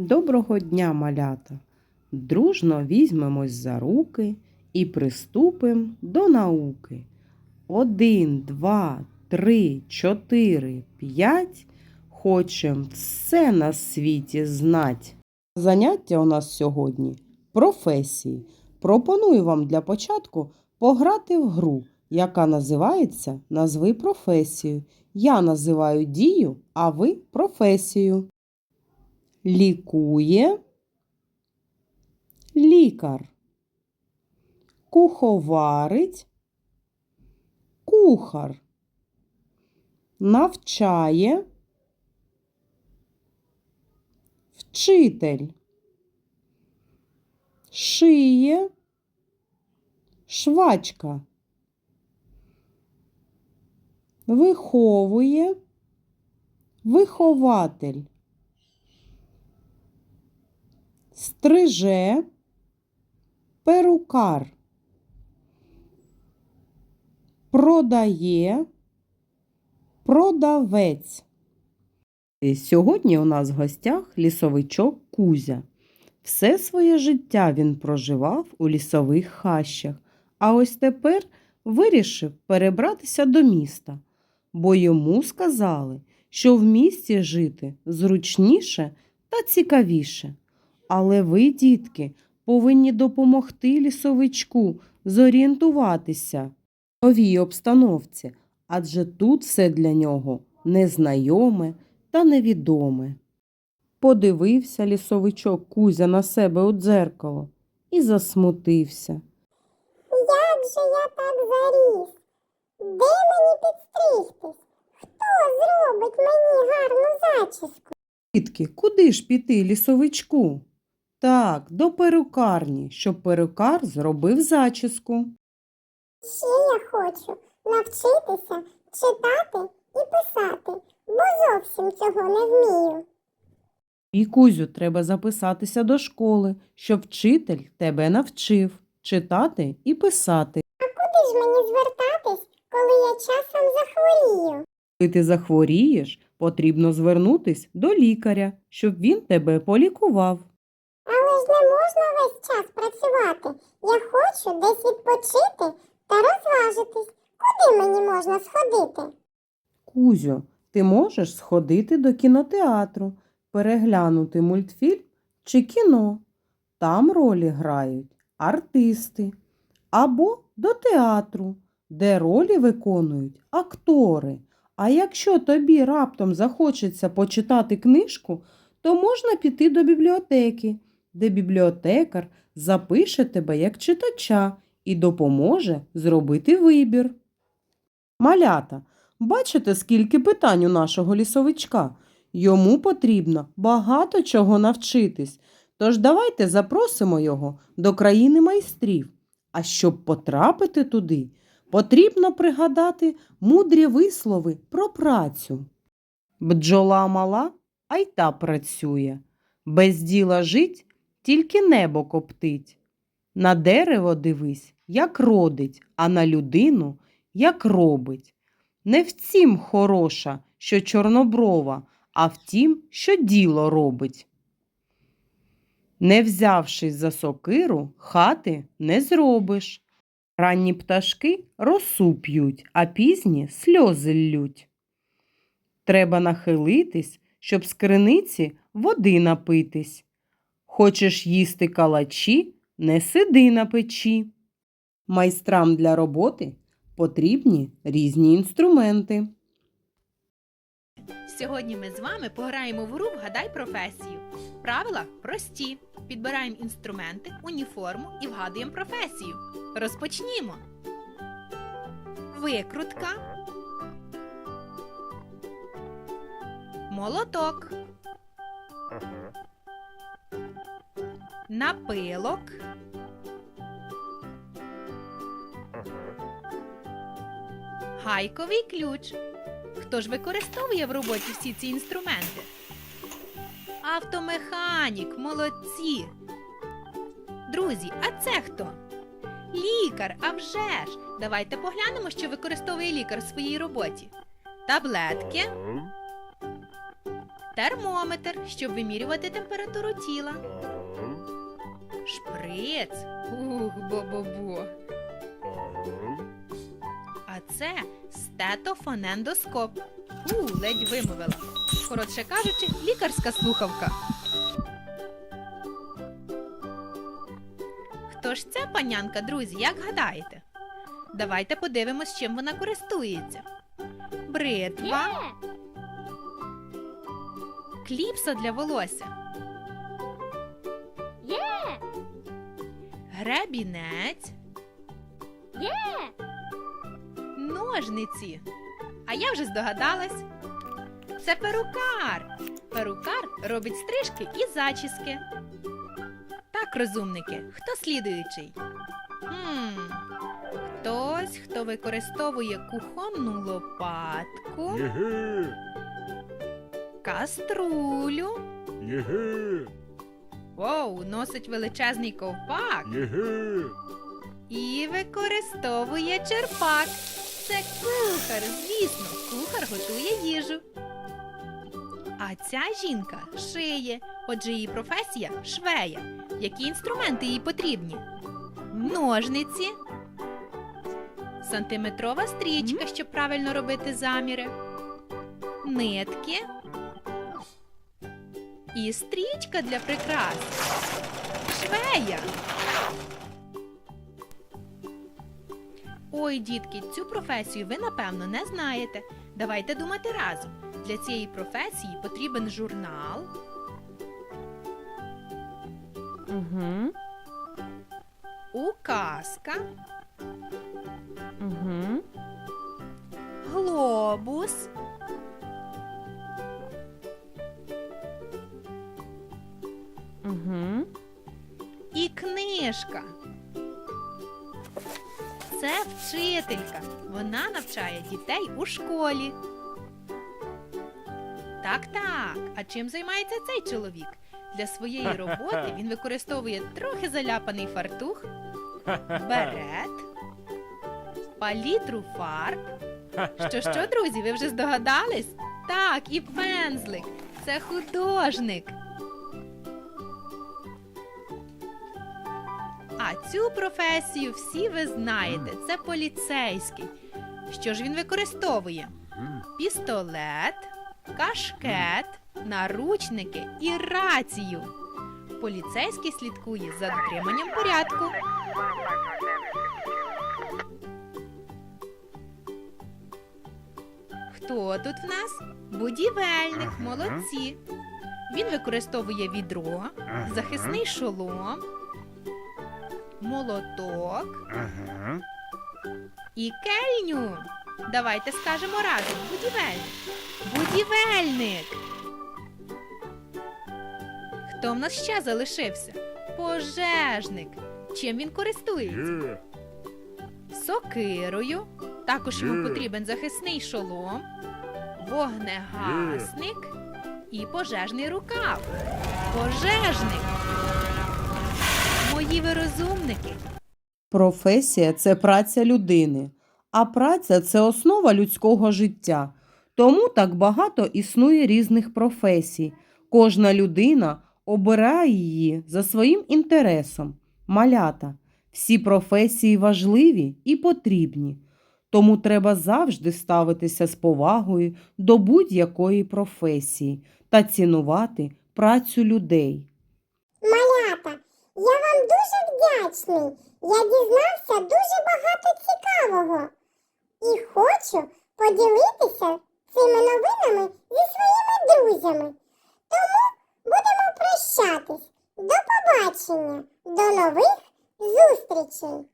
Доброго дня, малята! Дружно візьмемось за руки і приступимо до науки. Один, два, три, чотири, п'ять. Хочем все на світі знать. Заняття у нас сьогодні професії. Пропоную вам для початку пограти в гру, яка називається Назви професію. Я називаю дію, а ви професію лікує лікар, куховарить кухар, навчає вчитель, шиє швачка, виховує вихователь. Стриже, перукар, продає, продавець. Сьогодні у нас в гостях лісовичок Кузя. Все своє життя він проживав у лісових хащах, а ось тепер вирішив перебратися до міста, бо йому сказали, що в місті жити зручніше та цікавіше. Але ви, дітки, повинні допомогти лісовичку зорієнтуватися в новій обстановці, адже тут все для нього незнайоме та невідоме. Подивився лісовичок Кузя на себе у дзеркало і засмутився. Як же я так заріс? Де мені підстригтись? Хто зробить мені гарну зачіску? Дітки, куди ж піти лісовичку? Так, до перукарні, щоб перукар зробив зачіску. Ще я хочу навчитися читати і писати, бо зовсім цього не вмію. І Кузю треба записатися до школи, щоб вчитель тебе навчив читати і писати. А Куди ж мені звертатись, коли я часом захворію? Коли ти захворієш, потрібно звернутись до лікаря, щоб він тебе полікував. Але ж не можна весь час працювати. Я хочу десь відпочити та розважитись. Куди мені можна сходити? Кузю, ти можеш сходити до кінотеатру, переглянути мультфільм чи кіно. Там ролі грають артисти. Або до театру, де ролі виконують актори. А якщо тобі раптом захочеться почитати книжку, то можна піти до бібліотеки, де бібліотекар запише тебе як читача і допоможе зробити вибір. Малята, бачите, скільки питань у нашого лісовичка? Йому потрібно багато чого навчитись. Тож давайте запросимо його до країни майстрів. А щоб потрапити туди, потрібно пригадати мудрі вислови про працю. Бджола мала, а й та працює. Без діла жить, тільки небо коптить. На дерево дивись, як родить, а на людину як робить. Не в тім хороша, що чорноброва, а в тім, що діло робить. Не взявшись за сокиру, хати не зробиш. Ранні пташки росу п'ють, а пізні сльози ллють. Треба нахилитись, щоб з криниці води напитись. Хочеш їсти калачі, не сиди на печі. Майстрам для роботи потрібні різні інструменти. Сьогодні ми з вами пограємо в гру Вгадай професію. Правила прості. Підбираємо інструменти, уніформу і вгадуємо професію. Розпочнімо. Викрутка. Молоток. Напилок. Гайковий ключ. Хто ж використовує в роботі всі ці інструменти? Автомеханік, молодці. Друзі, а це хто? Лікар, а вже ж! Давайте поглянемо, що використовує лікар в своїй роботі. Таблетки, термометр, щоб вимірювати температуру тіла, Ага. Ух, бо-бо-бо. А це стетофонендоскоп. У, ледь вимовила. Коротше кажучи, лікарська слухавка. Хто ж ця панянка, друзі, як гадаєте? Давайте подивимось, чим вона користується. Бритва, кліпса для волосся. Гребінець. Ножниці. А я вже здогадалась. Це перукар. Перукар робить стрижки і зачіски. Так, розумники, хто слідуючий? Хм, хтось, хто використовує кухонну лопатку, Єге. каструлю. Єге. Воу, носить величезний ковпак Єге. і використовує черпак. Це кухар, звісно, кухар готує їжу. А ця жінка шиє, отже, її професія швея. Які інструменти їй потрібні? Ножниці, сантиметрова стрічка, щоб правильно робити заміри, нитки і стрічка для прикрас. Швея. Ой, дітки, цю професію ви напевно не знаєте. Давайте думати разом. Для цієї професії потрібен журнал, Угу. указка, Угу. глобус, книжка. Це вчителька. Вона навчає дітей у школі. Так, так. А чим займається цей чоловік? Для своєї роботи він використовує трохи заляпаний фартух, берет, палітру фарб. Що, що, друзі, ви вже здогадались? Так, і пензлик. Це художник. А цю професію всі ви знаєте. Це поліцейський. Що ж він використовує? Пістолет, кашкет, наручники і рацію. Поліцейський слідкує за дотриманням порядку. Хто тут в нас? Будівельник, молодці. Він використовує відро, захисний шолом, молоток Ага. і кельню. Давайте скажемо разом. Будівельник. Будівельник. Хто в нас ще залишився? Пожежник. Чим він користується? Є. Сокирою. Також йому потрібен захисний шолом, вогнегасник і пожежний рукав. Пожежник. Мої ви розумники. Професія це праця людини, а праця це основа людського життя. Тому так багато існує різних професій. Кожна людина обирає її за своїм інтересом. Малята. Всі професії важливі і потрібні. Тому треба завжди ставитися з повагою до будь-якої професії та цінувати працю людей. Вам дуже вдячний. Я дізнався дуже багато цікавого і хочу поділитися цими новинами зі своїми друзями. Тому будемо прощатись. До побачення, до нових зустрічей!